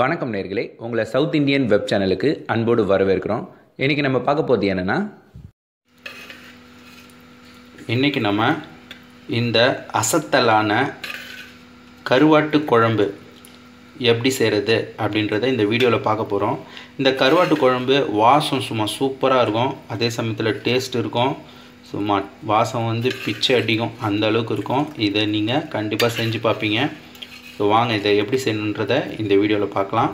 வணக்கம் நேர்களே. உங்களை சவுத் இந்தியன் வெப் சேனலுக்கு அன்போடு வரவேற்கிறோம். இன்றைக்கி நம்ம பார்க்க போகிறது என்னென்னா இன்றைக்கி நம்ம இந்த அசத்தலான கருவாட்டு குழம்பு எப்படி செய்கிறது அப்படின்றத இந்த வீடியோவில் பார்க்க போகிறோம் இந்த கருவாட்டு குழம்பு வாசம் சும்மா சூப்பராக இருக்கும். அதே சமயத்தில் டேஸ்ட் இருக்கும். சும்மா வாசம் வந்து பிச்சை அடிக்கும். அந்த அளவுக்கு இருக்கும். இதை நீங்கள் கண்டிப்பாக செஞ்சு பார்ப்பீங்க. ஸோ வாங்க இதை எப்படி செய்யணுன்றதை இந்த வீடியோவில் பார்க்கலாம்.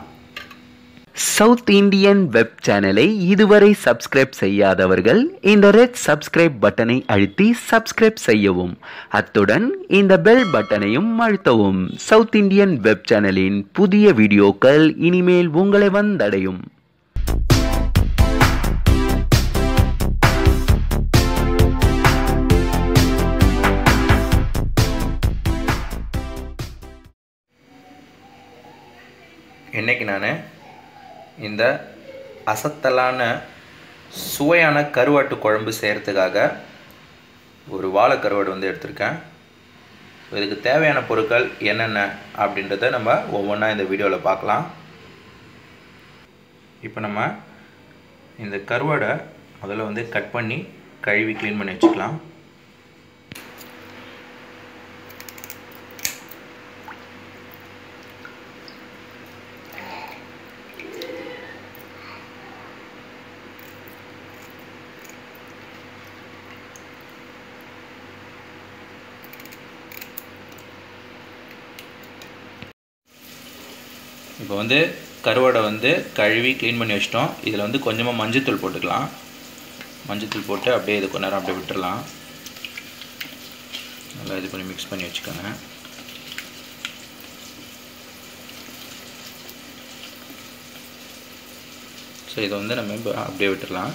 சவுத் இந்தியன் வெப் சேனலை இதுவரை சப்ஸ்கிரைப் செய்யாதவர்கள் இந்த ரெட் சப்ஸ்கிரைப் பட்டனை அழுத்தி சப்ஸ்கிரைப் செய்யவும். அத்துடன் இந்த பெல் பட்டனையும் அழுத்தவும். சவுத் இந்தியன் வெப் சேனலின் புதிய வீடியோக்கள் இனிமேல் உங்களை வந்தடையும். இன்றைக்கி நான் இந்த அசத்தலான சுவையான கருவாட்டு குழம்பு செய்கிறதுக்காக ஒரு வாழை கருவாடு வந்து எடுத்திருக்கேன். இதுக்கு தேவையான பொருட்கள் என்னென்ன அப்படின்றத நம்ம ஒவ்வொன்றா இந்த வீடியோவில் பார்க்கலாம். இப்போ நம்ம இந்த கருவாடை முதல்ல வந்து கட் பண்ணி கழுவி க்ளீன் பண்ணி வச்சுக்கலாம். இப்போ வந்து கருவாடை வந்து கழுவி க்ளீன் பண்ணி வச்சிட்டோம். இதில் வந்து கொஞ்சமாக மஞ்சத்தூள் போட்டுக்கலாம். மஞ்சத்தூள் போட்டு அப்படியே இது கொஞ்ச நேரம் அப்படியே விட்டுடலாம் நல்லா இது பண்ணி மிக்ஸ் பண்ணி வச்சுக்கோங்க. ஸோ இதை வந்து நம்ம இப்போ அப்படியே விட்டுடலாம்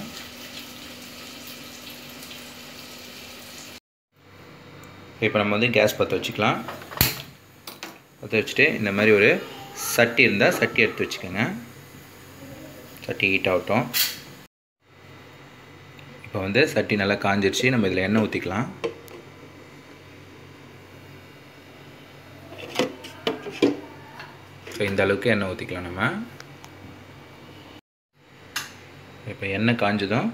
இப்போ நம்ம வந்து கேஸ் பற்ற வச்சுக்கலாம். பற்ற வச்சுட்டு இந்த மாதிரி ஒரு சட்டி இருந்தால் சட்டி எடுத்து வச்சுக்கோங்க. சட்டி ஹீட் ஆகட்டும். இப்போ வந்து சட்டி நல்லா காஞ்சிருச்சு. நம்ம இதில் எண்ணெய் ஊற்றிக்கலாம் ஸோ இந்த அளவுக்கு எண்ணெய் ஊற்றிக்கலாம் நம்ம. இப்போ எண்ணெய் காஞ்சதும்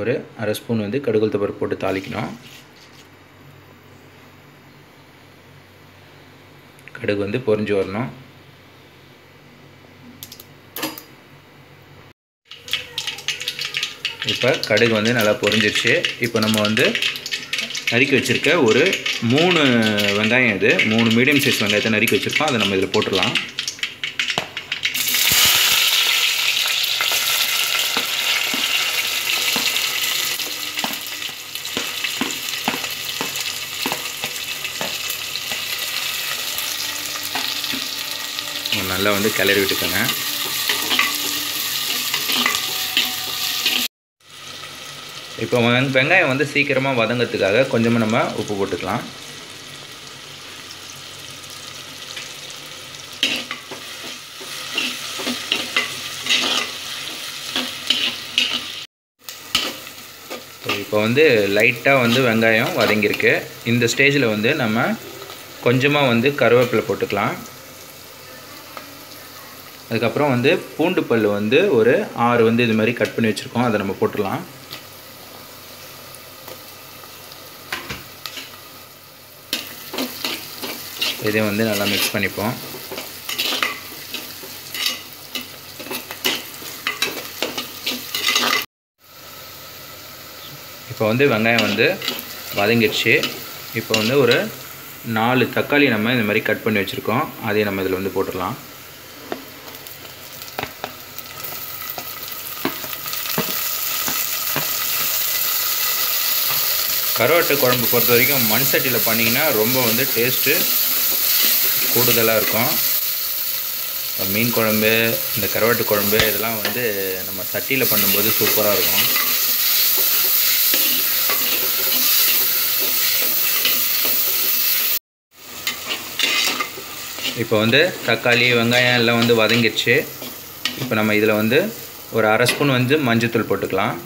ஒரு அரை ஸ்பூன் வந்து கடுகுல் பருப்பு போட்டு தாளிக்கணும். கடுகு வந்து பொறிஞ்சு வரணும். இப்போ கடுகு வந்து நல்லா பொரிஞ்சிருச்சு இப்போ நம்ம வந்து நறுக்கி வச்சுருக்க ஒரு மூணு வெங்காயம் இது. மூணு மீடியம் சைஸ் வெங்காயத்தை நறுக்கி வச்சுருக்கோம். அதை நம்ம இதில் போட்டுடலாம். நல்லா வந்து கிளறி விட்டுக்கோங்க. இப்போ வெங்காயம் வந்து சீக்கிரமாக வதங்கிறதுக்காக கொஞ்சமாக நம்ம உப்பு போட்டுக்கலாம். இப்போ வந்து லைட்டாக வந்து வெங்காயம் வதங்கியிருக்கு. இந்த ஸ்டேஜில் வந்து நம்ம கொஞ்சமாக வந்து கருவேப்பிலை போட்டுக்கலாம். அதுக்கப்புறம் வந்து பூண்டு பல் வந்து ஒரு ஆறு வந்து இது மாதிரி கட் பண்ணி வச்சுருக்கோம். அதை நம்ம போட்டுடலாம். இதை வந்து நல்லா மிக்ஸ் பண்ணிப்போம். இப்போ வந்து வெங்காயம் வந்து வதங்கிடுச்சு. இப்போ வந்து ஒரு நாலு தக்காளி நம்ம இந்த மாதிரி கட் பண்ணி வச்சுருக்கோம். அதையும் நம்ம இதில் வந்து போட்டுடலாம். கருவாட்டு குழம்பு பொறுத்த வரைக்கும் மண் சட்டியில் பண்ணிங்கன்னா ரொம்ப வந்து டேஸ்ட்டு கூடுதலாக இருக்கும். மீன் குழம்பு இந்த கருவாட்டு குழம்பு இதெல்லாம் வந்து நம்ம சட்டியில் பண்ணும்போது சூப்பராக இருக்கும். இப்போ வந்து தக்காளி வெங்காயம் எல்லாம் வந்து வதங்கிடுச்சு. இப்போ நம்ம இதில் வந்து ஒரு அரை ஸ்பூன் வந்து மஞ்சத்தூள் போட்டுக்கலாம்.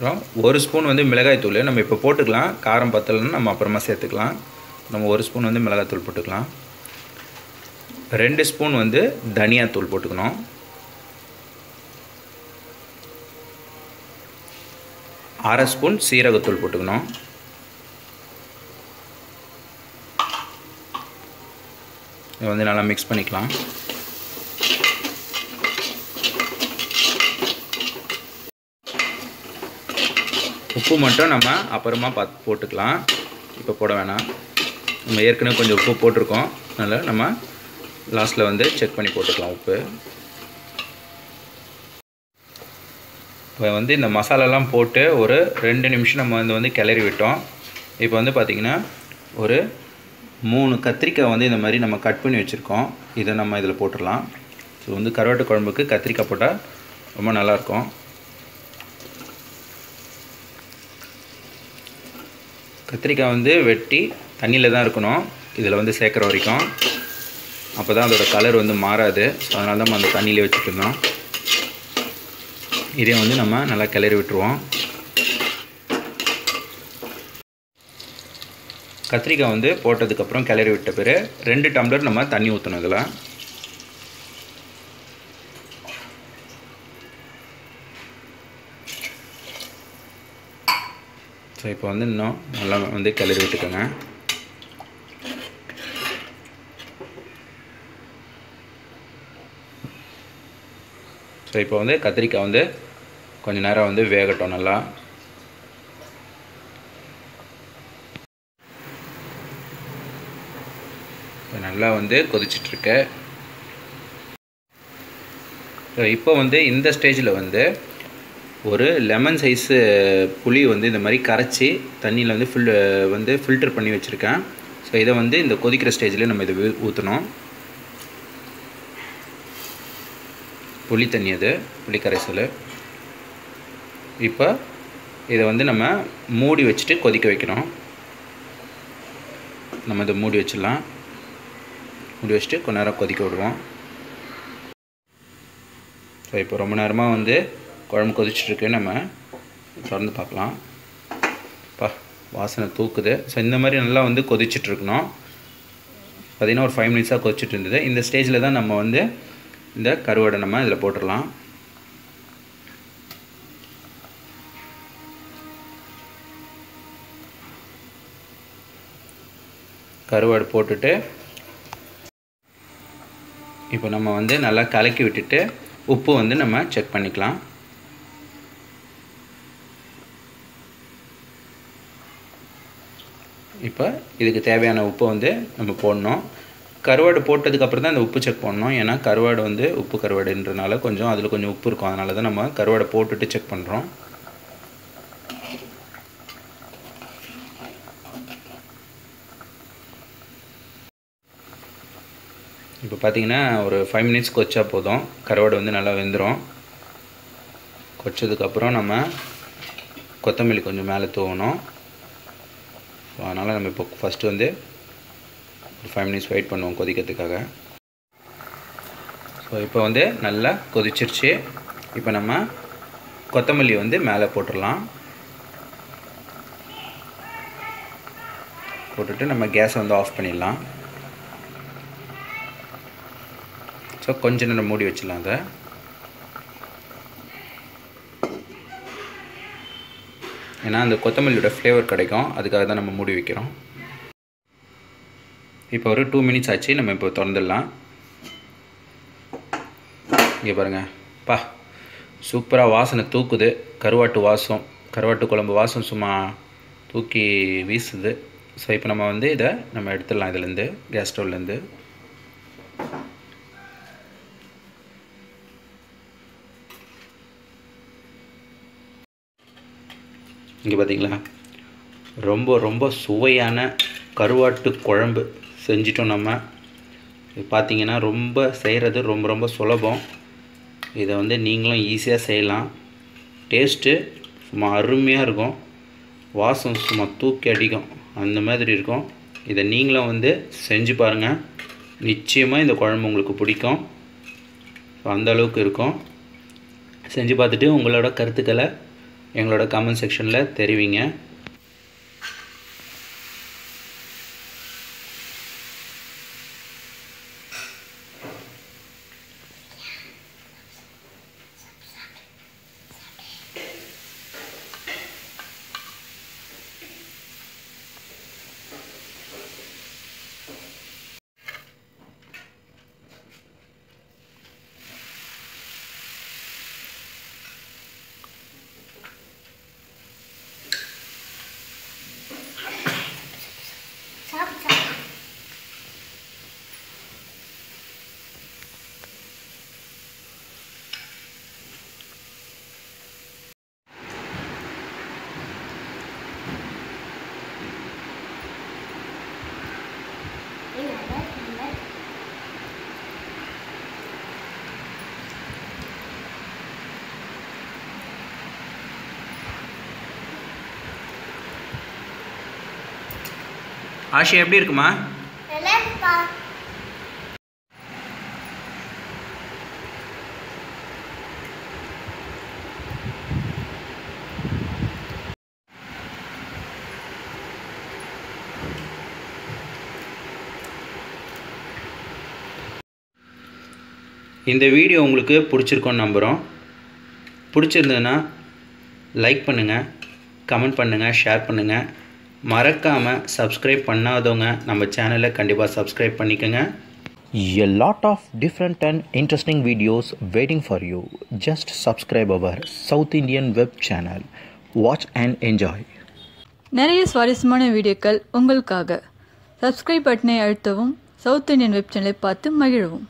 அப்புறம் ஒரு ஸ்பூன் வந்து மிளகாய்த்தூள் நம்ம இப்போ போட்டுக்கலாம். காரம் பத்தலைன்னு நம்ம அப்புறமா சேர்த்துக்கலாம். நம்ம ஒரு ஸ்பூன் வந்து மிளகாய்த்தூள் போட்டுக்கலாம். ரெண்டு ஸ்பூன் வந்து தனியாத்தூள் போட்டுக்கணும். அரை ஸ்பூன் சீரகத்தூள் போட்டுக்கணும். இதை வந்து நல்லா மிக்ஸ் பண்ணிக்கலாம். உப்பு மட்டும் நம்ம அப்புறமா பார்த்து போட்டுக்கலாம். இப்போ போட வேணாம். நம்ம ஏற்கனவே கொஞ்சம் உப்பு போட்டிருக்கோம். அதனால் நம்ம லாஸ்ட்டில் வந்து செக் பண்ணி போட்டுக்கலாம் உப்பு. இப்போ வந்து இந்த மசாலாலாம் போட்டு ஒரு ரெண்டு நிமிஷம் நம்ம வந்து வந்து கிளறி விட்டோம். இப்போ வந்து பார்த்திங்கன்னா ஒரு மூணு கத்திரிக்காய் வந்து இந்த மாதிரி நம்ம கட் பண்ணி வச்சுருக்கோம். இதை நம்ம இதில் போட்டுடலாம். ஸோ வந்து கருவாட்டு குழம்புக்கு கத்திரிக்காய் போட்டால் ரொம்ப நல்லாயிருக்கும் கத்திரிக்காய் வந்து வெட்டி தண்ணியில் தான் இருக்கணும். இதில் வந்து சேர்க்குற வரைக்கும். அப்போ தான் அதோட கலர் வந்து மாறாது. ஸோ அதனால தான் நம்ம அந்த தண்ணியிலே வச்சுட்டு இருந்தோம் இதே வந்து நம்ம நல்லா கிளறி விட்டுருவோம். கத்திரிக்காய் வந்து போட்டதுக்கப்புறம் கிளறி விட்ட பிறகு ரெண்டு டம்ளர் நம்ம தண்ணி ஊற்றணும் இதில். ஸோ இப்போ வந்து இன்னும் நல்லா வந்து கிளறி விட்டுக்கோங்க. ஸோ இப்போ வந்து கத்திரிக்காய் வந்து கொஞ்சம் நேரம் வந்து வேகட்டும் நல்லா. நல்லா வந்து கொதிச்சிட்ருக்கு. இப்போ வந்து இந்த ஸ்டேஜில் வந்து ஒரு லெமன் சைஸு புளி வந்து இந்த மாதிரி கரைச்சி தண்ணியில் வந்து ஃபில் வந்து ஃபில்டர் பண்ணி வச்சுருக்கேன். ஸோ இதை வந்து இந்த கொதிக்கிற ஸ்டேஜில் நம்ம இதை ஊற்றணும் புளி தண்ணி அது புளி கரைசல். இப்போ இதை வந்து நம்ம மூடி வச்சுட்டு கொதிக்க வைக்கணும். நம்ம இதை மூடி வச்சிடலாம். மூடி வச்சுட்டு கொஞ்ச நேரம் கொதிக்க விடுவோம் ஸோ இப்போ ரொம்ப நேரமாக வந்து குழம்பு கொதிச்சுட்ருக்கு. நம்ம திறந்து பார்க்கலாம். பா வாசனை தூக்குது. ஸோ இந்த மாதிரி நல்லா வந்து கொதிச்சிட்ருக்கணும். பார்த்திங்கன்னா ஒரு ஃபைவ் மினிட்ஸாக கொதிச்சிட்டு இருந்தது இந்த ஸ்டேஜில் தான் நம்ம வந்து இந்த கருவாடை நம்ம இதில் போட்டுடலாம். கருவாடு போட்டுட்டு இப்போ நம்ம வந்து நல்லா கலக்கி விட்டுட்டு உப்பு வந்து நம்ம செக் பண்ணிக்கலாம். இப்போ இதுக்கு தேவையான உப்பை வந்து நம்ம போடணும். கருவாடு போட்டதுக்கப்புறம் தான் அந்த உப்பு செக் பண்ணணும். ஏன்னா கருவாடு வந்து உப்பு கருவாடுன்றனால கொஞ்சம் அதில் கொஞ்சம் உப்பு இருக்கும். அதனால தான் நம்ம கருவாடை போட்டுட்டு செக் பண்ணுறோம் இப்போ பார்த்தீங்கன்னா ஒரு ஃபைவ் மினிட்ஸ் கொச்சா போதும். கருவாடு வந்து நல்லா வெந்துடும் கொச்சதுக்கப்புறம் நம்ம கொத்தமல்லி கொஞ்சம் மேலே தூவணும். ஸோ அதனால் நம்ம இப்போ ஃபஸ்ட்டு வந்து ஒரு ஃபைவ் மினிட்ஸ் வெயிட் பண்ணுவோம் கொதிக்கிறதுக்காக. ஸோ இப்போ வந்து நல்லா கொதிச்சிருச்சு. இப்போ நம்ம கொத்தமல்லி வந்து மேலே போட்டுடலாம். போட்டுட்டு நம்ம கேஸை வந்து ஆஃப் பண்ணிடலாம். ஸோ கொஞ்சம் நேரம் மூடி வச்சிடலாம் அதை. ஏன்னா அந்த கொத்தமல்லியோட ஃப்ளேவர் கிடைக்கும். அதுக்காக தான் நம்ம மூடி வைக்கிறோம். இப்போ ஒரு டூ மினிட்ஸ் ஆச்சு. நம்ம இப்போ திறந்துடலாம். இங்கே பாருங்கள் பா சூப்பராக வாசனை தூக்குது. கருவாட்டு வாசம் கருவாட்டு குழம்பு வாசம் சும்மா தூக்கி வீசுது. ஸோ இப்போ நம்ம வந்து இதை நம்ம எடுத்துடலாம். இதுலேருந்து கேஸ் ஸ்டவ்லேருந்து இங்கே பார்த்தீங்களா ரொம்ப ரொம்ப சுவையான கருவாட்டு குழம்பு செஞ்சிட்டோம் நம்ம. பார்த்திங்கன்னா பார்த்தீங்கன்னா ரொம்ப செய்கிறது ரொம்ப ரொம்ப சுலபம். இதை வந்து நீங்களும் ஈஸியாக செய்யலாம். டேஸ்ட்டு சும்மா அருமையாக இருக்கும். வாசம் சும்மா தூக்கி அடிக்கும். அந்த மாதிரி இருக்கும். இதை நீங்களும் வந்து செஞ்சு பாருங்கள் நிச்சயமாக இந்த குழம்பு உங்களுக்கு பிடிக்கும். அந்த அளவுக்கு இருக்கும். செஞ்சு பார்த்துட்டு உங்களோட கருத்துக்களை எங்களோட கமெண்ட் செக்ஷனில் தெரிவிங்க. ஆஷி எப்படி இருக்குமா? இந்த வீடியோ உங்களுக்கு பிடிச்சிருக்கோன்னு நம்புகிறோம் பிடிச்சிருந்ததுன்னா லைக் பண்ணுங்கள் கமெண்ட் பண்ணுங்கள் ஷேர் பண்ணுங்கள் மறக்காமல் சப்ஸ்கிரைப் பண்ணாதவங்க நம்ம சேனலை கண்டிப்பாக சப்ஸ்கிரைப் பண்ணிக்கோங்க A lot of different and interesting videos waiting for you. Just subscribe our South Indian web channel. Watch and enjoy. நிறைய சுவாரஸ்யமான வீடியோக்கள் உங்களுக்காக சப்ஸ்கிரைப் பட்டனை அழுத்தவும் சவுத் இந்தியன் வெப் சேனலை பார்த்து மகிழவும்